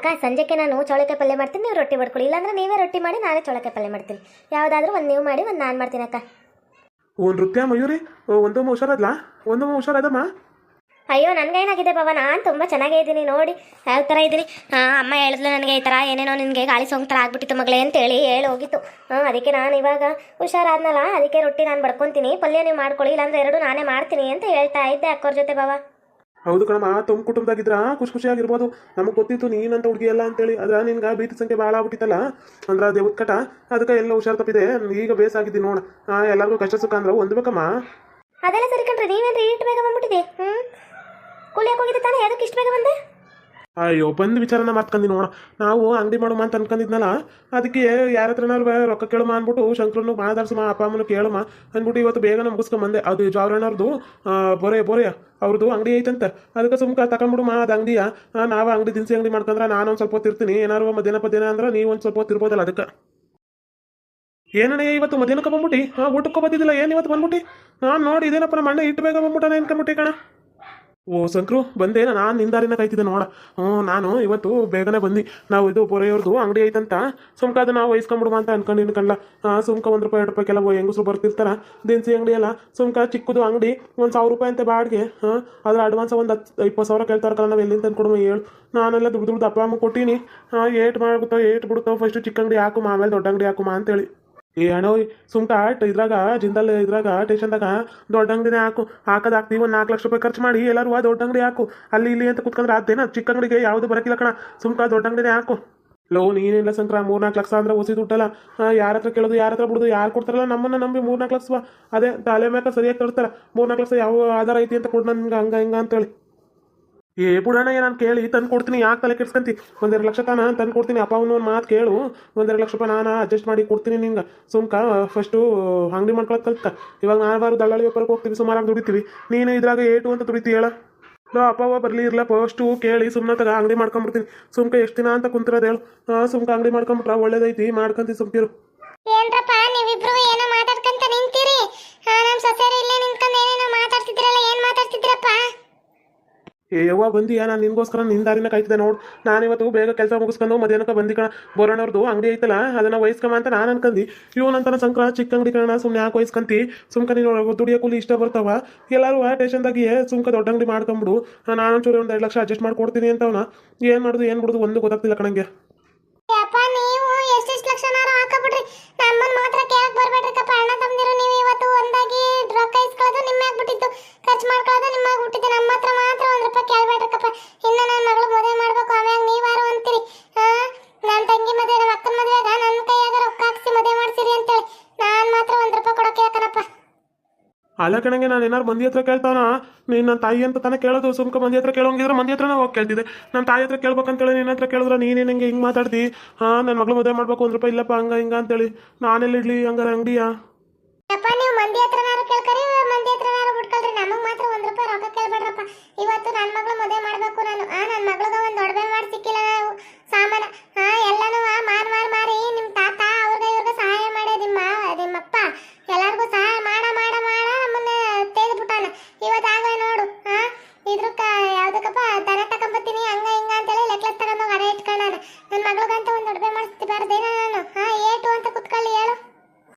ಅಕ್ಕ ಸಂಜೆಗೆ ನಾನು ಚೌಳಿಕಾಯಿ ಪಲ್ಯ ಮಾಡ್ತೀನಿ ನೀವು ರೊಟ್ಟಿ ಮಾಡ್ಕೊಳ್ಳಿ. ಇಲ್ಲಾಂದ್ರೆ ನೀವೇ ರೊಟ್ಟಿ ಮಾಡಿ ನಾನೇ ಚೌಳಿಕಾಯಿ ಪಲ್ಯ ಮಾಡ್ತೀನಿ. ಯಾವುದಾದ್ರೂ ಒಂದು ನೀವು ಮಾಡಿ ಒಂದು ನಾನು ಮಾಡ್ತೀನಿ ಅಕ್ಕ. ಓ ನೃತ್ಯ ಮಯೂರಿ ಒಂದೊಮ್ಮ ಹುಷಾರಲ್ಲ ಒಂದೊಮ್ಮ ಹುಷಾರದಮ್ಮ? ಅಯ್ಯೋ ನನಗೇನಾಗಿದೆ ಬಾಬಾ ನಾನು ತುಂಬ ಚೆನ್ನಾಗೇ ಇದ್ದೀನಿ ನೋಡಿ. ಯಾವ ಥರ ಇದ್ದೀನಿ? ಹಾಂ ಅಮ್ಮ ಹೇಳಿದ್ಲು ನನಗೆ ಈ ಥರ ಏನೇನೋ ನಿನಗೆ ಗಾಳಿ ಸೋಂಕು ಥರ ಆಗ್ಬಿಟ್ಟಿತ್ತು ಮಗಳೇ ಅಂತೇಳಿ ಹೇಳಿ ಹೋಗಿತ್ತು. ಹಾಂ ಅದಕ್ಕೆ ನಾನು ಇವಾಗ ಹುಷಾರಾದ್ನಲ್ಲ ಅದಕ್ಕೆ ರೊಟ್ಟಿ ನಾನು ಬಡ್ಕೊತೀನಿ. ಪಲ್ಯ ನೀವು ಮಾಡ್ಕೊಳ್ಳಿ ಇಲ್ಲಾಂದ್ರೆ ಎರಡು ನಾನೇ ಮಾಡ್ತೀನಿ ಅಂತ ಹೇಳ್ತಾ ಇದ್ದೆ ಅಕ್ಕೋರ ಜೊತೆ ಬಾಬಾ ಹೌದು ಕಣಮ್ಮ ತುಂಬ ಕುಟುಂಬದಾಗಿದ್ರ ಖುಷಿ ಖುಷಿಯಾಗಿರ್ಬೋದು ನಮಗೆ ಗೊತ್ತಿತ್ತು ನೀನಂತ ಹುಡುಗಿ ಅಲ್ಲ ಅಂತೇಳಿ. ಅದ್ರ ನಿನ್ಗೆ ಭೀತಿ ಸಂಖ್ಯೆ ಭಾಳ ಆಗ್ಬಿಟ್ಟಿತ್ತಲ್ಲ? ಅಂದ್ರೆ ಅದೇ ಉತ್ಕಟ. ಅದಕ್ಕೆ ಎಲ್ಲ ಹುಷಾರು ತಪ್ಪಿದೆ. ಈಗ ಬೇಸಾಗಿದ್ದೀನಿ ನೋಡ. ಎಲ್ಲರಿಗೂ ಕಷ್ಟ ಸುಖ ಅಂದ್ರೆ ಹೊಂದ್ಬೇಕಮ್ಮ ಅದೆಲ್ಲ ಸರಿ ಕಣ್ರಿ, ನೀವೇನ್ರಿ ಇಟ್ಟು ಬೇಗ ಬಂದ್ಬಿಟ್ಟಿದೆ ಹ್ಞೂ ಕುಳಿಯಕ್ಕೆ ಹೋಗಿದ್ದೆ ತಾನೇ? ಅದಕ್ಕೆ ಇಷ್ಟು ಬೇಗ ಬಂದೆ? ಅಯ್ಯೋ, ಬಂದು ವಿಚಾರನ ಮಾಡ್ಕೊಂಡಿ ನೋಡ. ನಾವು ಅಂಗಡಿ ಮಾಡುಮ ಅಂತ ಅನ್ಕೊಂಡಿದ್ನಲ್ಲ ಅದಕ್ಕೆ ಯಾರ ಹತ್ರನಾರು ರೊಕ್ಕ ಮಾ ಅಂದ್ಬಿಟ್ಟು ಶಂಕರನ್ನು ಮಾತಾಡ್ಸಮ್ಮ ಅಪ್ಪ ಅಮ್ಮನ ಕೇಳುಮ ಅಂದ್ಬಿಟ್ಟು ಇವತ್ತು ಬೇಗನೆ ಮುಗಿಸ್ಕೊಂಬಂದೆ. ಅದು ಜಾವರಣ್ಣವ್ರದು ಬೊರೆ ಬೊರೆಯ ಅವ್ರದ್ದು ಅಂಗಡಿ ಐತಂತೆ. ಅದಕ್ಕೆ ಸುಮ್ಕ ತಗೊಂಡ್ಬಿಡುಮ ಅದು ಅಂಗಡಿಯ. ನಾವು ಅಂಗಡಿ ದಿನಸಿ ಅಂಗಡಿ ಮಾಡ್ಕೊಂಡ್ರೆ ನಾನು ಒಂದು ಸ್ವಲ್ಪ ಹೊತ್ತು ಇರ್ತೀನಿ. ಏನಾರು ಮಧ್ಯಾಹ್ನ ದಿನ ಅಂದ್ರೆ ನೀವು ಒಂದು ಸ್ವಲ್ಪ ಹೊತ್ತು ಇರ್ಬೋದಲ್ಲ ಅದಕ್ಕೆ. ಏನಣ್ಣ ಇವತ್ತು ಮಧ್ಯಾಹ್ನಕ್ಕೆ ಬಂದ್ಬಿಟ್ಟು? ಹಾಂ ಊಟಕ್ಕೆ ಬಂದಿದ್ದಿಲ್ಲ, ಏನು ಇವತ್ತು ಬಂದ್ಬಿಟ್ಟು? ನಾನು ನೋಡಿ ಇದೇನಪ್ಪ, ನಮ್ಮ ಅಣ್ಣ ಇಟ್ಟು ಬೇಗ ಬಂದ್ಬಿಟ್ಟಾನೆ ಅನ್ಕೊಂಬಿಟ್ಟೆ ಕಣ. ಓ ಸಂಕ್ರು ಬಂದೆ ನಾನು ನಿಂದಾರಿನ ಕಾಯ್ತಿದ್ದೆ, ನೋಡ. ಹ್ಞೂ, ನಾನು ಇವತ್ತು ಬೇಗನೆ ಬಂದು. ನಾವು ಇದು ಪೊರೆಯವ್ರದ್ದು ಅಂಗಡಿ ಐತಂತ. ಸುಮ್ಕ ಅದು ನಾವು ವಹಿಸ್ಕೊಂಬಿಡುವ ಅಂತ ಅನ್ಕೊಂಡಿನಿ ಕಣ್ಲ. ಸುಮ್ಕ ಒಂದು ರೂಪಾಯಿ, ಎರಡು ರೂಪಾಯಿ ಕೆಲವು ಹೆಂಗಸರು ಬರ್ತಿರ್ತಾರೆ. ದಿನಸಿ ಅಂಗಡಿ ಎಲ್ಲ ಸುಮ್ಕ ಚಿಕ್ಕದು ಅಂಗಡಿ, ಒಂದು ಸಾವಿರ ರೂಪಾಯಿ ಅಂತ ಬಾಡಿಗೆ. ಹಾಂ, ಅದ್ರ ಅಡ್ವಾನ್ಸ್ ಒಂದು ಹತ್ತು ಇಪ್ಪತ್ತು ಸಾವಿರ ಕೇಳ್ತಾರೆ ಕಲ್ಲ ನಾವು ಎಲ್ಲಿಂದ ತಂದ್ಕೊಡುವ ಹೇಳು. ನಾನೆಲ್ಲ ದುಡ್ಡು ದುಡ್ಡು ಅಪ್ಪ, ಅಮ್ಮ ಕೊಟ್ಟೀನಿ. ಏಟ್ ಮಾಡ್ಬಿಡ್ತಾವೆ, ಏಟ್ ಬಿಡ್ತಾವೆ. ಫಸ್ಟು ಚಿಕ್ಕ ಅಂಗಡಿ ಹಾಕುಮ, ಆಮೇಲೆ ದೊಡ್ಡ ಅಂಗಡಿ ಹಾಕುಮ ಅಂತೇಳಿ. ಏ ಅಣ್ಣ ಸುಮ್ಕ, ಇದ್ರಾಗ, ಜಿಂದಲ್ ಇದ್ರಾಗ, ಸ್ಟೇಷನ್ದಾಗ ದೊಡ್ಡ ಅಂಗಡಿನೇ ಹಾಕು. ಹಾಕದ್ ಹಾಕ್ತೀವಿ ಒಂದು ನಾಲ್ಕು ಲಕ್ಷ ರೂಪಾಯಿ ಖರ್ಚು ಮಾಡಿ ಎಲ್ಲರೂ ದೊಡ್ಡ ಅಂಗಡಿ ಹಾಕು. ಅಲ್ಲಿ ಇಲ್ಲಿ ಅಂತ ಕುತ್ಕೊಂಡ್ರೆ ಅದೇನ? ಚಿಕ್ಕ ಅಂಗಡಿಗೆ ಯಾವುದು ಬರಕಿಲ್ಲ ಕಣ. ಸುಮ್ಕ ದೊಡ್ಡ ಅಂಗಡಿನೇ ಹಾಕು. ಲೋ, ನೀನೇನಿಲ್ಲ ಸಂಕ್ರ ಮೂರ್ನಾಲ್ಕು ಲಕ್ಷ ಅಂದ್ರೆ ಒಸಿ ದುಡ್ಡಲ್ಲ. ಯಾರ ಹತ್ರ ಕೇಳೋದು, ಯಾರ ಹತ್ರ ಬಿಡೋದು, ಯಾರು ಕೊಡ್ತಾರಲ್ಲ ನಮ್ಮನ್ನ ನಂಬಿ ಮೂರ್ನಾಲ್ಕು ಲಕ್ಷ ಅದೇ ತಲೆ ಮ್ಯಾಕ ಸರಿಯಾಗಿ ತರ್ತಾರೆ ಮೂರ್ನಾಲ್ಕು ಲಕ್ಷ ಯಾವ ಆಧಾರ ಐತಿ ಅಂತ ಕೊಡು ನನ್ಗೆ, ಹಂಗ, ಹಿಂಗ ಅಂತೇಳಿ. ಏ ಬುಡಣ್ಣ ನಾನು ಕೇಳಿ, ತಂದು ಕೊಡ್ತೀನಿ, ಯಾಕೆ ತಲೆ ಕೆಡ್ಸ್ಕಂತಿ? ಒಂದೆರಡು ಲಕ್ಷ ತಾನ ತಂದು ಕೊಡ್ತೀನಿ. ಅಪ್ಪ ಅವನು ಒಂದು ಮಾತು ಕೇಳು. ಒಂದೆರಡು ಲಕ್ಷ ರೂಪಾಯಿ ನಾನು ಅಡ್ಜಸ್ಟ್ ಮಾಡಿ ಕೊಡ್ತೀನಿ ನಿಂಗೆ. ಸುಮ್ಕ ಫಸ್ಟು ಅಂಗಡಿ ಮಾಡ್ಕೊಳಕ್ಕೆ ಕಲ್ತ. ಇವಾಗ ನಾನು ಬಾರು ದಳ್ಳಾಳಿ ವ್ಯಾಪಾರಕ್ಕೆ ಹೋಗ್ತೀವಿ, ಸುಮಾರಾಗಿ ದುಡಿತೀವಿ. ನೀನು ಇದ್ರಾಗ ಏಟು ಅಂತ ದುಡಿತಿ ಹೇಳ? ಲೋ, ಅಪ್ಪ, ಅವ್ವ ಬರಲಿ ಇರಲ್ಲ ಫಸ್ಟು ಕೇಳಿ ಸುಮ್ಮನೆ ತಗ, ಅಂಗಡಿ ಮಾಡ್ಕೊಂಬಿಡ್ತೀನಿ. ಸುಮ್ಕ ಎಷ್ಟು ದಿನ ಅಂತ ಕುಂತಿರೋದು ಹೇಳು. ಸುಮ್ಕ ಅಂಗಡಿ ಮಾಡ್ಕೊಂಬಿಟ್ರ, ಒಳ್ಳೇದೈತಿ ಮಾಡ್ಕೊಂತೀವಿ ಸುಮ್ಕಿರು. ಏನ್ರಪ್ಪ, ನೀವಿಬ್ರು ಏನೋ ಮಾತಾಡ್ಕಂತ ನಿಂತೀರಿ. ಹಾ, ನಮ್ ಸೊಸೆಯರು ಏ, ಯವ್ವ, ಬಂದಿಯಾ? ನಾನು ನಿನ್ಗೋಸ್ಕರ ನಿನ್ನ ದಾರಿನ ಕಾಯ್ತಿದ್ದೆ ನೋಡು. ನಾನಿವತ್ತು ಬೇಗ ಕೆಲಸ ಮುಗಿಸ್ಕೊಂಡು ಮಧ್ಯಾಹ್ನಕ್ಕೆ ಬಂದಿ ಕಣ. ಬೋರಣ್ಣವ್ರದ್ದು ಅಂಗಡಿ ಐತಲ್ಲ, ಅದನ್ನ ವಹಿಸ್ಕೊಂಬ ಅಂತ ನಾನು ಅನ್ಕಂದು. ಇವನಂತನ ಸಂಕ್ರ ಚಿಕ್ಕ ಅಂಗಡಿ ಕಣ ಸುಮ್ಮನೆ ಯಾಕೆ ವಹಿಸ್ಕಂತಿ? ಸುಮ್ಕ ನೀನು ದುಡಿಯೋ ಕೂಲಿ ಇಷ್ಟ ಬರ್ತಾವ. ಎಲ್ಲರೂ ಟೇಷನ್ದಾಗಿ ಸುಮ್ಕ ದೊಡ್ಡ ಅಂಗಡಿ ಮಾಡ್ಕೊಂಬಿಡು. ನಾನು ಒಂಚೂರು ಒಂದು ಎರಡು ಲಕ್ಷ ಅಡ್ಜಸ್ಟ್ ಮಾಡ್ಕೊಡ್ತೀನಿ ಅಂತವನ. ಏನು ಮಾಡೋದು, ಏನು ಬಿಡೋದು ಒಂದು ಗೊತ್ತಾಗ್ತಿಲ್ಲ ಕಣಂಗೆ. ಅಲ್ಲ ಕಣಂಗೆ, ನಾನು ಏನಾರು ಮಂದಿ ಹತ್ರ ಕೇಳ್ತಾನ? ನೀನು ನನ್ನ ತಾಯಿ ಅಂತ ತಾನೇ ಕೇಳೋದು, ಸುಮ್ಕ ಮಂದಿ ಹತ್ರ ಕೇಳೋಂಗಿದ್ರೆ ಮಂದಿ ಹತ್ರನೇ ಹೋಗಿ ಕೇಳ್ತಿದ್ದೆ. ನನ್ನ ತಾಯಿ ಹತ್ರ ಕೇಳ್ಬೇಕಂತೇಳಿ ನಿನ್ನ ಹತ್ರ ಕೇಳಿದ್ರೆ ನೀನೇ ಹಿಂಗೆ ಮಾತಾಡ್ತಿ? ಹಾಂ ನನ್ನ ಮಗಳು ಮದುವೆ ಮಾಡ್ಬೇಕು, ಒಂದು ರೂಪಾಯಿ ಇಲ್ಲಪ್ಪ, ಹಂಗ ಹಿಂಗ ಅಂತೇಳಿ. ನಾನೆಲ್ಲ ಇಡ್ಲಿ ಹಂಗಾರೆ ಅಂಗಡಿಯ? ಅಪ್ಪ ಮಾತ್ರ ಒಂದು ರೂಪಾಯಿ ಇವತ್ತು ನನ್ನ ಮಗಳು ಮದುವೆ ಮಾಡ್ಬೇಕು ನಾನು. ಆ ನನ್ನ ಮಗಳಿಗೆ ಒಂದ್ ಒಡವೆ ಮಾಡಿ ಸಿಕ್ಕಿಲ್ಲ, ನಾವು ಸಾಮಾನ ಹಾ ಎಲ್ಲಾನು ಇವತ್ತಾಗ ನೋಡು ಹಾ ಇದ್ರಕ್ಕ ಯಾವ್ದಕ್ಕಪ್ಪ ದನ ತಗೊಂಬತ್ತೀನಿ ಹಂಗ ಹಿಂಗ ಅಂತೇಳಿ ಲೆಕ್ಲೆಸ್ ತಗೊಂಡು ಅರೆ ಇಟ್ಕೊಳ್ಳೋಣ ನನ್ನ ಮಗಳಿಗಂತ ಒಂದು ಅಡುಗೆ ಮಾಡಿಸ್ತಿಬಾರ್ದೇನ ನಾನು ಹಾ ಏಟು ಅಂತ ಕುತ್ಕೊಳ್ಳಿ ಹೇಳು.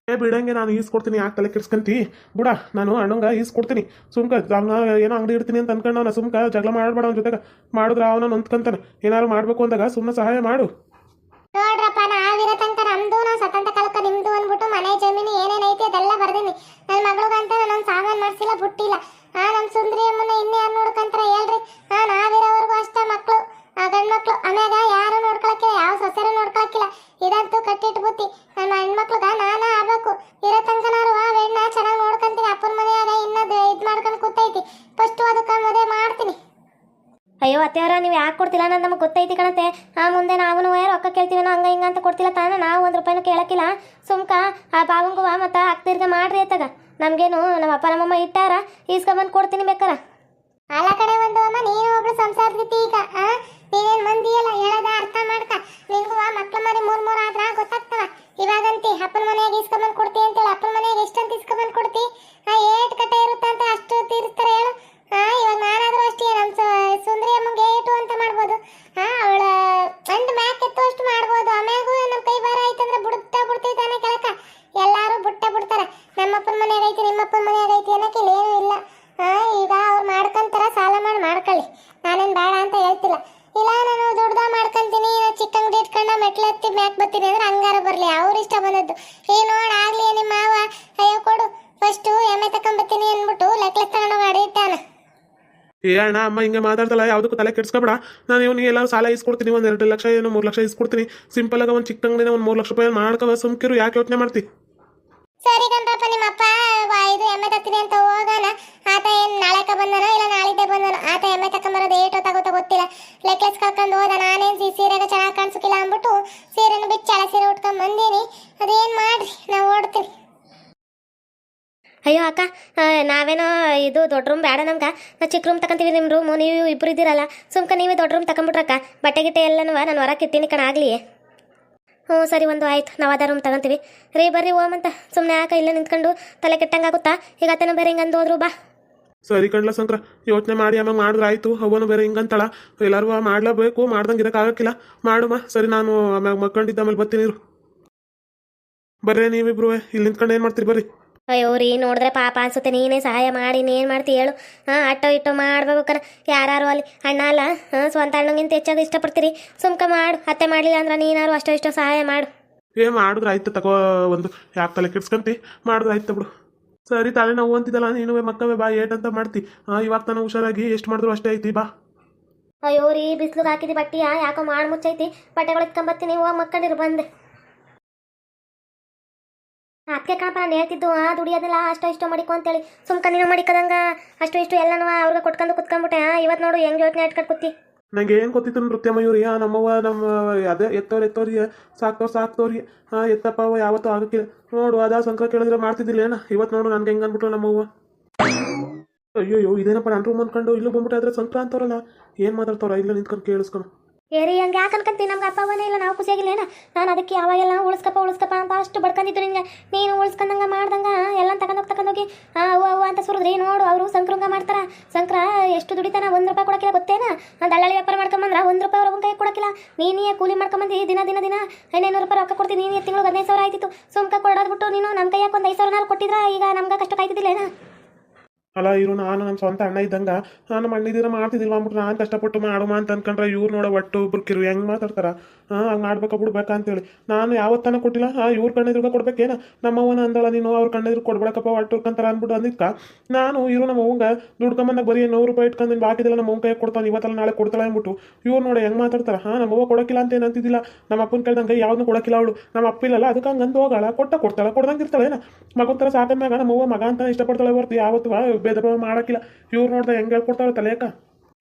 ಏ ಬಿಡಂಗೆ ನಾನು ಈಸ್ಕೊಡ್ತೀನಿ ಯಾಕೆ ತಲೆ ಕೆಡ್ಸ್ಕಂತಿ. ಬುಡ ನಾನು ಅಣ್ಣಂಗ ಈಸ್ಕೊಡ್ತೀನಿ ಸುಮ್ಕ ಹಂಗ ಏನೋ ಅಂಗಡಿ ಇಡ್ತೀನಿ ಅಂತ ಅನ್ಕೊಂಡು ಅವನ ಸುಮ್ಕ ಜಗಳ ಮಾಡಬೇಡ ಅವನ ಜೊತೆಗೆ. ಮಾಡಿದ್ರೆ ಅವನ ನೊಂದ್ಕಂತಾನೆ. ಏನಾರು ಮಾಡಬೇಕು ಅಂದಾಗ ಸುಮ್ಮನೆ ಸಹಾಯ ಮಾಡು. ನೋಡ್ರಪ್ಪ ನಾವಿರೋ ಮನೆ ಜಮೀನು ಏನೇನೈತಿ ಅದೆಲ್ಲ ಬರ್ದೀನಿ. ನನ್ನ ಮಗಳಿಗಂತ ನಾನು ಸಾಮಾನು ಮಾಡಿಸಿಲ್ಲ, ಬುಟ್ಟಿಲ್ಲ. ಆ ನಮ್ಮ ಸುಂದ್ರಿ ಅಮ್ಮನ ಇನ್ನೇ ಯಾರು ನೋಡ್ಕಂತಾರ ಹೇಳ್ರಿ. ಆ, ನಾವಿರೋವರೆಗೂ ಅಷ್ಟೇ ಮಕ್ಕಳು ಆ ಗಂಡ್ ಮಕ್ಕಳು ಆಮ್ಯಾಗ ಯಾರು ನೋಡ್ಕೊಳಕಿಲ್ಲ ಯಾವ ಸೊಸೆರು ನೋಡ್ಕೊಳಕಿಲ್ಲ ಇದಂತೂ ಕಟ್ಟಿಟ್ಟು ಬುತ್ತಿ ನನ್ನ ಹೆಣ್ಮಕ್ಳಿಗ ನಾನ ಆಗ್ಬೇಕು. ಇರೋ ತನಕನಾರು ಆ ಹೆಣ್ಣ ಚೆನ್ನಾಗಿ ನೋಡ್ಕೊಂತೀನಿ. ಅಪ್ಪನ ಮನೆಯಾಗ ಇನ್ನದು ಇದ್ ಮಾಡ್ಕೊಂಡು ಕೂತೈತಿ. ಫಸ್ಟು ಅದಕ್ಕೆ ಮದುವೆ ಮಾಡ್ತೀನಿ. ಅಯ್ಯೋ ಅತ್ತೆಯವರ, ನೀವು ಯಾಕೆ ಕೊಡ್ತಿಲ್ಲ? ನಾನು ನಮಗೆ ಗೊತ್ತೈತಿ ಕಣತೆ ಆ ಮುಂದೆ ನಾವು ರೊಕ್ಕ ಕೇಳ್ತೀವೇನೋ ಹಂಗ ಹಿಂಗ ಅಂತ ಕೊಡ್ತಿಲ್ಲ ತಾನ. ನಾವು ಒಂದು ರೂಪಾಯಿನೂ ಕೇಳಕ್ಕಿಲ್ಲ. ಸುಮ್ಕ ಆ ಬಾವಂಗುವ ಮತ್ತು ಅಕ್ತಿರ್ಗ ಮಾಡ್ರಿ ಅತ್ತಾಗ ನಮಗೇನು ನಮ್ಮ ಅಪ್ಪ ನಮ್ಮಮ್ಮ ಇಟ್ಟಾರ. ಈಸ್ಕೊಂಬಂದು ಕೊಡ್ತೀನಿ ಬೇಕಾರ. ಅಲ್ಲ ಕಡೆ ಒಂದು ಅಮ್ಮ, ನೀನು ಒಬ್ಳು ಸಂಸಾರದಿತ್ತಿ ಈಗ ನೀನೇನ್ ಮಂದಿ ಎಲ್ಲ ಹೇಳದ ಅರ್ಥ ಮಾಡ್ಕ. ನಿನ್ಗೂ ಆ ಮಕ್ಳ ಮನೆ ಮೂರ್ ಮೂರ್ ಆದ್ರ ಗೊತ್ತಾಗ್ತವ. ಇವಾಗಂತಿ ಅಪ್ಪನ ಮನೆಯಾಗ ಇಸ್ಕೊಂಬಂದು ಕೊಡ್ತಿ ಅಂತೇಳಿ ಅಪ್ಪನ ಮನೆಯಾಗ ಎಷ್ಟಂತ ಇಸ್ಕೊಂಬಂದ್ ಕೊಡ್ತಿ? ಆ ಏಟ್ ಕಟ್ಟೆ ಇರುತ್ತಂತ ಅಷ್ಟು ಹೇಳಿದ್ದು. ಏ ನೋಡ, ಆಗ್ಲಿ ನಿಮ್ಮ ಮಾವ. ಅಯ್ಯೋ, ಕೊಡು. ಫಸ್ಟ್ ಎಮ್ಮೆ ತಕೊಂಬತ್ತೀನಿ ಅಂದ್ಬಿಟ್ಟು ಲೆಕ್ಲೆಸ್ ತಗೊಂಡು ಮಾಡಿಟ್ಟಾನ ಏ, ಅಣ್ಣ, ಅಮ್ಮ ಹಿಂಗೆ ಮಾತಾಡ್ತಲ್ಲ ಯಾವುದಕ್ಕೂ ತಲೆ ಕೆಡ್ಸ್ಕೊಬೇಡ. ನಾನು ಇವ್ನಿಗೆ ಎಲ್ಲರೂ ಸಾಲ ಇಸ್ಕೊಡ್ತೀನಿ ಒಂದು ಎರಡು ಲಕ್ಷ ಏನು ಮೂರು ಲಕ್ಷ ಇಸ್ಕೊಡ್ತೀನಿ ಸಿಂಪಲ್ ಆಗಿ ಒಂದು ಚಿಕ್ಕ ಅಂಗಡಿನ ಒಂದು ಮೂರು ಲಕ್ಷ ರೂಪಾಯಿ ಮಾಡ್ಕೋ, ಸುಮ್ಕಿರು, ಯಾಕೆ ಯೋಚನೆ ಮಾಡ್ತಿ? ಸರಿ ಕಣ್ರಪ್ಪ ನಿಮ್ಮ ಅಪ್ಪ ಇದು ಎಮ್ಮೆ ತರ್ತೀನಿ ಅಂತ ಹೋಗೋಣ ಆತ ಏನು ನಾಳೆಕ ಬಂದನೋ ಇಲ್ಲ ನಾಳಿದ್ದೆ ಬಂದನೋ? ಆತ ಎಮ್ಮೆ ತಕೊಂಬರೋದು ಏಟೋ ತಗೋತ ಗೊತ್ತಿಲ್ಲ. ಲೆಕ್ಲೆಸ್ ಕಳ್ಕೊಂಡು ಹೋದ. ನಾನೇನು ಸಿ ಸೀರೆಗೆ ಚೆನ್ನಾಗಿ ಕಾಣಿಸೋಕಿಲ್ಲ ಅಂದ್ಬಿಟ್ಟು ಸೀರೆನ ಬಿಟ್ಟು ಚಳ ಸೀರೆ ಉಟ್ಕೊಂಡ್ ಬಂದೀನಿ. ಅದೇನು ಮಾಡ್ರಿ? ನಾವು ಓಡ್ತೀವಿ. ಅಯ್ಯೋ ಅಕ್ಕ ನಾವೇನೋ ಇದು ದೊಡ್ಡ ರೂಮ್ ಬೇಡ ನಮ್ಗೆ. ನಾ ಚಿಕ್ಕ ರೂಮ್ ತಗೊಂತೀವಿ ನಿಮ್ಮ ರೂಮು ನೀವು ಇಬ್ಬರು ಇದ್ದೀರಲ್ಲ. ಸುಮ್ಕ ನೀವೇ ದೊಡ್ಡ ರೂಮ್ ತಗೊಂಬಿಟ್ರಕ್ಕ ಬಟ್ಟೆ ಗಿಟ್ಟೆ ಎಲ್ಲನೂ ನಾನು ಹೊರಗೆ ಇರ್ತೀನಿ ಕಣ ಆಗಲಿ ಹ್ಞೂ, ಸರಿ, ಒಂದು ಆಯ್ತು. ನಾವು ಅದೇ ರೂಮ್ ತಗೊಂತೀವಿ. ರೀ, ಬರ್ರಿ ಅಂತ ಸುಮ್ಮನೆ ಯಾಕೆ ಇಲ್ಲೇ ನಿಂತ್ಕೊಂಡು ತಲೆ ಕೆಟ್ಟಂಗಾಗುತ್ತಾ? ಈಗ ಅತ್ತನ ಬೇರೆ ಹಿಂಗಂದು ಹೋದ್ರು ಬಾ. ಸರಿ ಕಣ್ಲ ಸಂಕ್ರ ಯೋಚನೆ ಮಾಡಿ ಆಮೇಲೆ ಮಾಡಿದ್ರೆ ಆಯ್ತು. ಅವನು ಬೇರೆ ಹಿಂಗಂತಳ ಎಲ್ಲರೂ ಮಾಡ್ಲೇಬೇಕು, ಮಾಡ್ದಂಗೆ ಇರೋಕ್ಕಾಗಕ್ಕಿಲ್ಲ ಮಾಡುಮ ಸರಿ, ನಾನು ಆಮ್ಯಾಗ ಮಕ್ಕಂಡಿದ್ದ ಆಮೇಲೆ ಬರ್ತೀನಿ ಬರ್ರಿ ನೀವಿಬ್ರು ಇಲ್ಲಿ ನಿಂತ್ಕೊಂಡು ಏನು ಮಾಡ್ತೀರಿ, ಬರ್ರಿ. ಅಯ್ಯೋ ರೀ ನೋಡಿದ್ರೆ ಪಾಪ ಅನ್ಸುತ್ತೆ ನೀನೇ ಸಹಾಯ ಮಾಡಿ ಏನು ಮಾಡ್ತಿ ಹೇಳು. ಹಾಂ ಅಟ್ಟೋ ಇಟ್ಟೋ ಮಾಡ್ಬೇಕನ ಯಾರು ಅಲ್ಲಿ ಅಣ್ಣ ಅಲ್ಲ ಹಾಂ ಸ್ವಂತ ಅಣ್ಣಗಿಂತ ಹೆಚ್ಚಾಗಿ ಇಷ್ಟಪಡ್ತೀರಿ. ಸುಮ್ಕ ಮಾಡು ಅತ್ತೆ ಮಾಡಲಿಲ್ಲ ಅಂದ್ರೆ ನೀನಾರು ಅಷ್ಟೋ ಇಷ್ಟೋ ಸಹಾಯ ಮಾಡು. ಏ ಮಾಡಿದ್ರೆ ಆಯ್ತು ತಗೋ ಒಂದು ಯಾಕೆ ತಲೆ ಕೆಡ್ಸ್ಕೊಂತಿ? ಮಾಡಿದ್ರೆ ಆಯ್ತು ಬಿಡು. ಸರಿ ತಾನೇ ನಾವು ಅಂತಿದ್ದಲ್ಲ ನೀನು ಮಕ್ಕವೇ ಬಾ ಏಟಂತ ಮಾಡ್ತಿ. ಹಾಂ ಇವಾಗ ತಾನು ಹುಷಾರಾಗಿ ಎಷ್ಟು ಮಾಡಿದ್ರು ಅಷ್ಟೇ ಐತಿ ಬಾ. ಅಯ್ಯೋ ರೀ ಬಿಸಿಲು ಹಾಕಿದಿ ಬಟ್ಟೆಯಾ? ಯಾಕೋ ಮಾಡಿ ಮುಚ್ಚೈತಿ. ಬಟ್ಟೆಗಳು ಇಟ್ಕೊಂಬತ್ತೀನಿ ಹೋಗಿ ಮಕ್ಕಳಿರು ಬಂದೆ. ಅದಕ್ಕೆ ಕಣಪ್ಪ ನಾನು ಹೇಳ್ತಿದ್ದು, ಆ ದುಡಿಯೋದಿಲ್ಲ ಅಷ್ಟು ಇಷ್ಟು ಮಾಡಿಕೊ ಅಂತೇಳಿ. ಸುಮ್ಕ ನೀನು ಮಾಡಿಕದಂಗ ಅಷ್ಟು ಇಷ್ಟು ಎಲ್ಲನೂ ಅವ್ರಿಗೆ ಕೊಟ್ಕೊಂಡು ಕುತ್ಕೊಂಡ್ಬಿಟ್ಟೆ ಇವತ್ತು ನೋಡು, ಹೆಂಗ್ ಯೋಚನೆ ಇಟ್ಕೊಂಡು ಕೂತಿ. ನಂಗೆ ಏನು ಗೊತ್ತಿತ್ತು ನೃತ್ಯ ಮಯೂರಿ? ನಮ್ಮವ್ವ, ನಮ್ಮ, ಅದೇ ಎತ್ತವ್ರು ಎತ್ತವ್ರಿಗೆ ಸಾಕ್ತವ್ರು ಸಾಕ್ತವ್ರಿಗೆ ಹಾಂ ಎತ್ತಪ್ಪ ಯಾವತ್ತೂ ಆಗಕ್ಕಿಲ್ಲ ನೋಡು, ಅದ ಸಂಕ್ರ ಕೇಳಿದ್ರೆ ಮಾಡ್ತಿದ್ದಿಲ್ಲ ಏನ? ಇವತ್ತು ನೋಡು, ನನ್ಗೆ ಹೆಂಗೆ ಅಂದ್ಬಿಟ್ಲು ನಮ್ಮವ್ವ. ಅಯ್ಯೋ ಇದೇನಪ್ಪ ನನ್ನ ರೂಮ್ ಅಂದ್ಕೊಂಡು ಇಲ್ಲೂ ಬಂದ್ಬಿಟ್ಟು ಆದ್ರೆ ಸಂಕ್ರ ಅಂತವ್ರಲ್ಲ ಏನು ಮಾತಾಡ್ತಾರ ಇಲ್ಲ ನಿಂತ್ಕೊಂಡು ಕೇಳಿಸ್ಕೊಂಡು ಏರಿ ಹಂಗೆ ಯಾಕೆ ನಮ್ಗೆ ಅಪ್ಪ ಅವನೇ ಇಲ್ಲ, ನಾವು ಖುಷಿಯಾಗಿಲ್ಲೇನ ನಾನು ಅದಕ್ಕೆ ಯಾವಾಗೆಲ್ಲ ಉಳಿಸ್ಕಪ್ಪ ಉಳಿಸ್ಕಪ್ಪ ಅಂತ ಅಷ್ಟು ಬಡ್ಕೊಂಡಿದ್ದು ನಿನ್ಗೆ. ನೀನು ಉಳಿಸ್ಕೊಂಡಂಗೆ ಮಾಡ್ದಂಗೆ ಎಲ್ಲ ತಗೊಂಡೋಗಿ ತಗೊಂಡೋಗಿ ಓ ಅವ್ವ ಅಂತ ಸುರಿದ್ರಿ. ನೋಡು, ಅವರು ಸಂಕ್ರಂಗ ಮಾಡ್ತಾರ. ಸಂಕ್ರ, ಎಷ್ಟು ದುಡಿತಾನ? ಒಂದು ರೂಪಾಯಿ ಕೊಡಕಿಲ್ಲ ಗೊತ್ತೇನ? ದಳ್ಳಾಳಿ ವ್ಯಾಪಾರ ಮಾಡ್ಕೊಂಬಂದ್ರ ಒಂದು ರೂಪಾಯಿ ಅವ್ರ ಕೈ ಕೊಡಕಿಲ್ಲ ನೀನೇ ಕೂಲಿ ಮಾಡ್ಕೊಂಬಂದು, ದಿನ ದಿನ ದಿನ. ಐನೈನೂರು ರೂಪಾಯಿ ರೊಕ್ಕ ಕೊಡ್ತೀನಿ ನೀನು ತಿಂಗಳು ಹದಿನೈದು ಸಾವಿರ ಆಯ್ತಿತ್ತು. ಸುಮ್ಕ ಕೊಡೋದ್ಬಿಟ್ಟು ನೀನು ನಮ್ಮ ಕೈಯಾಗ ಒಂದು ಐದು ಸಾವಿರ ಕೊಟ್ಟಿದ್ರ? ಈಗ ನಮ್ಗೆ ಕಷ್ಟ ಕಾಯ್ತಿದ್ದಿಲ್ಲೇನ ಅಲ್ಲ ಇರು, ನಾನು ನನ್ನ ಸ್ವಂತ ಅಣ್ಣ ಇದ್ದಂಗ. ನಾನು ಅಣ್ಣಿದಿರ ಮಾಡ್ತಿದ್ದಿಲ್ವ ಅಂದ್ಬಿಟ್ಟು ನಾನು ಕಷ್ಟಪಟ್ಟು ಮಾಡುಮ ಅಂತ ಅನ್ಕೊಂಡ್ರೆ ಇವ್ರು ನೋಡೋ ಒಟ್ಟು ಬುರ್ಕಿರು ಹೆಂಗೆ ಮಾತಾಡ್ತಾರ? ಹಾಂ, ಹಂಗೆ ಮಾಡ್ಬೇಕಾ ಬಿಡ್ಬೇಕಾ ಅಂತೇಳಿ. ನಾನು ಯಾವತ್ತನ ಕೊಟ್ಟಿಲ್ಲ? ಹಾಂ, ಇವ್ರ ಕಣ್ಣೆದ್ರಿಗೆ ಕೊಡ್ಬೇಕೇನ? ನಮ್ಮವ್ವನ ಅಂದಳ, ನೀನು ಅವ್ರ ಕಣ್ಣೆದ್ರು ಕೊಡ್ಬೇಕಪ್ಪ ಒಟ್ಟು ಉರ್ಕಂತಾರ ಅಂದ್ಬಿಟ್ಟು ಅಂದಿದ್ಕ? ನಾನು, ಇರು, ನಮ್ಮ ದುಡ್ಡು ದುಡ್ಕೊಂಬಂದಾಗ ಬರೀ ನೂರು ರೂಪಾಯಿ ಇಟ್ಕೊಂಡು ಬಾಕಿದಿಲ್ಲ ನಮ್ಮ ಕೈ ಕೊಡ್ತಾನೆ, ಇವತ್ತಲ್ಲ ನಾಳೆ ಕೊಡ್ತಾಳೆ ಅಂದ್ಬಿಟ್ಟು. ಇವ್ರು ನೋಡಿ ಹೆಂಗೆ ಮಾತಾಡ್ತಾರ? ಹಾಂ ನಮ್ಮವ್ವ ಕೊಡಕ್ಕಿಲ್ಲ ಅಂತ ಏನು ಅಂತಿದ್ದಿಲ್ಲ. ನಮ್ಮ ಅಪ್ಪನ ಕೇಳ್ದಂಗೆ ಯಾವ್ದು ಕೊಡಕಿಲ್ಲ ಅವಳು. ನಮ್ಮ ಅಪ್ಪ ಇಲ್ಲಲ್ಲ, ಅದಕ್ಕೆ ಹಂಗಂದು ಹೋಗಲ್ಲ ಕೊಟ್ಟ ಕೊಡ್ತಾಳೆ, ಕೊಡ್ದಂಗೆ ಇರ್ತಾಳೇನ? ಮಗನ ಥರ ಸಾಕನ್ಮ್ಯಾಗ ನಮ್ಮವ್ವ ಮಗ ಅಂತ ಇಷ್ಟಪಡ್ತಾಳೆ ಹೊರ್ತು, ಯಾವತ್ತು ಭೇದ ಭಾವ ಮಾಡಕ್ಕಿಲ್ಲ. ಇವ್ರು ನೋಡ್ದೆ ಹೆಂಗೆ ಹೇಳ್ಕೊಡ್ತಾಳೆ ತಲೆಯಕ್ಕ?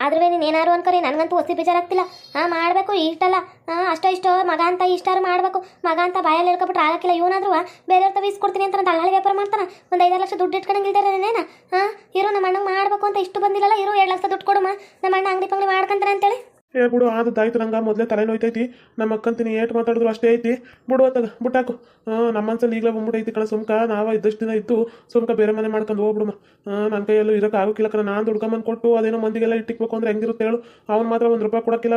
ಆದ್ರೂ ನೀನು ಏನಾರು ಅನ್ಕರಿ, ನನಗಂತೂ ಹೊಸಿ ಬೇಜಾರಾಗ್ತಿಲ್ಲ ಹಾಂ, ಮಾಡಬೇಕು, ಇಷ್ಟಲ್ಲ. ಹಾಂ, ಅಷ್ಟೋ ಇಷ್ಟೋ, ಮಗ ಅಂತ ಇಷ್ಟಾರು ಮಾಡಬೇಕು. ಮಗ ಅಂತ ಬಾಯಲ್ಲಿ ಹೇಳ್ಕೊಬಿಟ್ರೆ ಆಗಕ್ಕಿಲ್ಲ, ಇವನಾದ್ರೂ ಬೇರೆಯವ್ರ ತವ ಇಸ್ಕೊಡ್ತೀನಿ ಅಂತ ದಳ್ಳಾಳಿ ವ್ಯಾಪಾರ ಮಾಡ್ತಾನ. ಒಂದು ಐದಾರು ಲಕ್ಷ ದುಡ್ಡು ಇಟ್ಕೊಂಡಂಗಿಲ್ದಾರೇನೇನ ಹಾಂ, ಇರೋ ನಮ್ಮ ಅಣ್ಣ ಮಾಡಬೇಕು ಅಂತ ಇಷ್ಟು ಬಂದಿಲ್ಲಲ್ಲ, ಇರೋ, ಎರಡು ಲಕ್ಷ ದುಡ್ಡು ಕೊಡುಮ. ನಮ್ಮ ಅಣ್ಣ ಅಂಗಡಿ ಪಂಗಡಿ ಮಾಡ್ಕೊಂತಾನೆ ಅಂತೇಳಿ. ಏ ಬಿಡು ಆದದ್ದಾಯ್ತು ನಂಗೆ, ಮೊದಲೇ ತಲೆ ನೋಯ್ತೈತಿ. ನಮ್ಮ ಅಕ್ಕಂತೀನಿ ಏಟ್ ಮಾತಾಡಿದ್ರು ಅಷ್ಟೇ ಐತಿ. ಬಿಡು ಅತ್ತಾಗ, ಬಿಟ್ಟಾಕು. ಹಾಂ ನಮ್ಮ ಮನ್ಸಲ್ಲಿ ಈಗಲೇ ಬಂದ್ಬಿಟ್ಟೈತಿ ಕಣ ಸುಮ್ಕ. ನಾವು ಇದ್ದಷ್ಟು ದಿನ ಇತ್ತು ಸುಮ್ಕ ಬೇರೆ ಮನೆ ಮಾಡ್ಕೊಂಡು ಹೋಗ್ಬಿಡಮ್ಮ ನನ್ನ ಕೈಯಲ್ಲೂ ಇರೋಕೆ ಆಗೋಕ್ಕಿಲ್ಲ ಕಣ. ನಾನು ದುಡ್ಕೊಂಬಂದು ಕೊಟ್ಟು ಅದೇನೋ ಮಂದಿಗೆಲ್ಲ ಇಟ್ಟಿಕ್ಬೇಕು ಅಂದ್ರೆ ಹೆಂಗಿರುತ್ತೆ ಹೇಳು. ಅವ್ನು ಮಾತ್ರ ಒಂದು ರೂಪಾಯಿ ಕೊಡೋಕ್ಕಿಲ್ಲ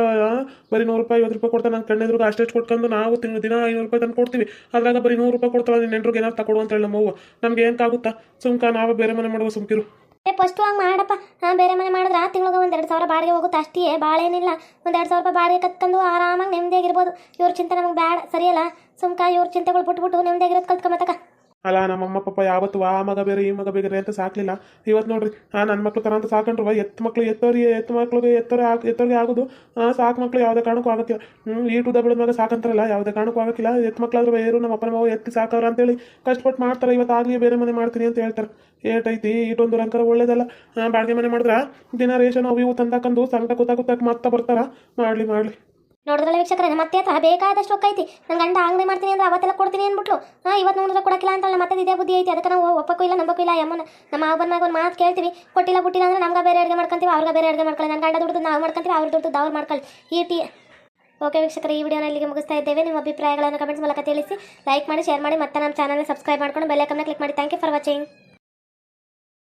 ಬರೀ ನೂರು ರೂಪಾಯಿ, ಐವತ್ತು ರೂಪಾಯಿ ಕೊಡ್ತಾ ನನ್ನ ಕಣ್ಣೆದ್ರಿಗೆ ಅಷ್ಟೆಷ್ಟು ಕೊಟ್ಕೊಂಡು ನಾವು ತಿಂಗಳು ದಿನ ಐನೂರು ರೂಪಾಯಿ ತಂದು ಕೊಡ್ತೀವಿ. ಅದ್ರಾಗ ಬರೀ ನೂರು ರೂಪಾಯಿ ಕೊಡ್ತಾಳೆ ನೆಂಟ್ರಿಗೆ? ಏನಾರು ತಗೊಡು ಅಂತ ಹೇಳಿ ನಮ್ಮವ್ವ ನಮ್ಗೆ ಏನಕ್ಕಾಗುತ್ತಾ ಸುಮ್ಕ ನಾವು ಬೇರೆ ಮನೆ ಮಾಡುವ ಸುಮ್ಕಿರು. ಏ ಫಸ್ಟು ಹಂಗೆ ಮಾಡಪ್ಪ. ಬೇರೆ ಮನೆ ಮಾಡಿದ್ರೆ ತಿಂಗಳಿಗೆ ಒಂದು ಎರಡು ಸಾವಿರ ಬಾಡಿಗೆ ಹೋಗುತ್ತೆ ಅಷ್ಟೇ ಭಾಳೇನಿಲ್ಲ ಒಂದು ಎರಡು ಸಾವಿರ ರೂಪಾಯಿ ಬಾಡಿಗೆ ಕತ್ಕೊಂಡು ಆರಾಮಾಗಿ ನೆಮ್ಮದಿಯಾಗಿರ್ಬೋದು ಇವ್ರ ಚಿಂತೆ ನಮಗೆ ಬೇಡ ಸರಿಯಲ್ಲ? ಸುಮ್ಕ ಇವ್ರ ಚಿಂತೆಗಳು ಬಿಟ್ಬಿಟ್ಟು ನೆಮ್ಮದಿಯಾಗಿರೋದು ಕಲ್ತ್ಕೊಂಬತ್ತಕ ಅಲ್ಲ ನಮ್ಮಮ್ಮ ಪಪ್ಪ ಯಾವತ್ತು ಆ ಮಗ ಬೇರೆ, ಈ ಮಗ ಬೇರೆ ಅಂತ ಸಾಕಲಿಲ್ಲ. ಇವತ್ತು ನೋಡ್ರಿ, ಆ ನನ್ನ ಮಕ್ಳು ತರ ಅಂತ ಸಾಕೊಂಡ್ರು ಎತ್ತು ಮಕ್ಳು ಎತ್ತೋರಿಗೆ ಎತ್ತು ಮಕ್ಳಿಗೆ ಎತ್ತೋರೆ ಆಗ, ಎತ್ತೋರಿಗೆ ಆಗೋದು. ಸಾಕು ಮಕ್ಳು ಯಾವುದೇ ಕಾರಣಕ್ಕೂ ಆಗಕ್ಕಿಲ್ಲ ಈ ಟುದ ಮಗ ಸಾಕಂತಾರಲ್ಲ, ಯಾವುದೇ ಕಾರಣಕ್ಕೂ ಆಗಕ್ಕಿಲ್ಲ. ಎತ್ತು ಮಕ್ಳಾದ್ರೂ ಏರು ನಮ್ಮ ಅಪ್ಪನ ಮಾವ ಎತ್ತಿ ಸಾಕವ್ರ ಅಂತೇಳಿ ಕಷ್ಟಪಟ್ಟು ಮಾಡ್ತಾರೆ. ಇವತ್ತು ಆಗಲಿ ಬೇರೆ ಮನೆ ಮಾಡ್ತೀನಿ ಅಂತ ಹೇಳ್ತಾರೆ. ಏಟೈತಿ, ಇಟೊಂದು ರಂಕರ ಒಳ್ಳೇದಲ್ಲ. ಬಾಡಿಗೆ ಮನೆ ಮಾಡಿದ್ರೆ ದಿನ ರೇಷನ್ ಅವು ಇವು ತಂದಾಕಂದು ಸಂಕಟ ಕೂತಾ ಕೂತಾಕ ಮತ್ತೆ ಬರ್ತಾರ. ಮಾಡಲಿ ಮಾಡಲಿ. ನೋಡಿದ್ರಲ್ಲ ವೀಕ್ಷಕರೇ ಮತ್ತೆ ಹತ್ರ ಬೇಕಾದಷ್ಟು ರೊಕ್ಕ ನನ್ನ ಗಂಡ ಅಂಗಡಿ ಮಾಡ್ತೀನಿ ಅಂದ್ರೆ ಅವತ್ತೆಲ್ಲ ಕೊಡ್ತೀನಿ ಅಂದ್ಬಿಟ್ಲು. ಹಾಂ ಇವತ್ತು ನೋಡಿದ್ರೆ ಕೊಡಕ್ಕಿಲ್ಲ ಅಂತಲ್ಲ ಮತ್ತೆ ಇದೇ ಬುದ್ಧಿ ಐತಿ. ಅದಕ್ಕೆ ನಾವು ಒಪ್ಪಕ್ಕೂ ಇಲ್ಲ, ನಂಬಕ್ಕೂ ಇಲ್ಲ. ಯಮ್ಮನ, ನಮ್ಮ ಮಾವನ ಮ್ಯಾಗ ಒಂದು ಮಾತು ಕೇಳ್ತೀವಿ. ಕೊಟ್ಟಿಲ್ಲ, ಬುಟ್ಟಿಲ್ಲ ಅಂದ್ರೆ ನಮ್ಗೆ ಬೇರೆ ಅಡುಗೆ ಮಾಡ್ಕೊಂತೀವಿ, ಅವ್ರಿಗೆ ಬೇರೆ ಅಡುಗೆ ಮಾಡ್ಕೊಳ್ಳಿ. ನನ್ನ ಗಂಡ ದುಡ್ದು ನಾವು ಮಾಡ್ಕೊಂತೀವಿ, ಅವ್ರ ದುಡ್ದು ಅವ್ರು ಮಾಡ್ಕೊಳ್ಳಿ. ಈ ಟಿ ಓಕೆ ವೀಕ್ಷಕರ, ಈ ವಿಡಿಯೋನ ಇಲ್ಲಿಗೆ ಮುಗಿಸ್ತಾ ಇದ್ದೇವೆ. ನಿಮ್ಮ ಅಭಿಪ್ರಾಯಗಳನ್ನು ಕಮೆಂಟ್ಸ್ ಮೂಲಕ ತಿಳಿಸಿ. ಲೈಕ್ ಮಾಡಿ, ಶೇರ್ ಮಾಡಿ, ಮತ್ತೆ ನಮ್ಮ ಚಾನಲ್ನ ಸಬ್ಸ್ಕ್ರೈಬ್ ಮಾಡ್ಕೊಂಡು ಬೆಲ್ಲೈಕನ್ನ ಕ್ಲಿಕ್ ಮಾಡಿ. Thank you for watching.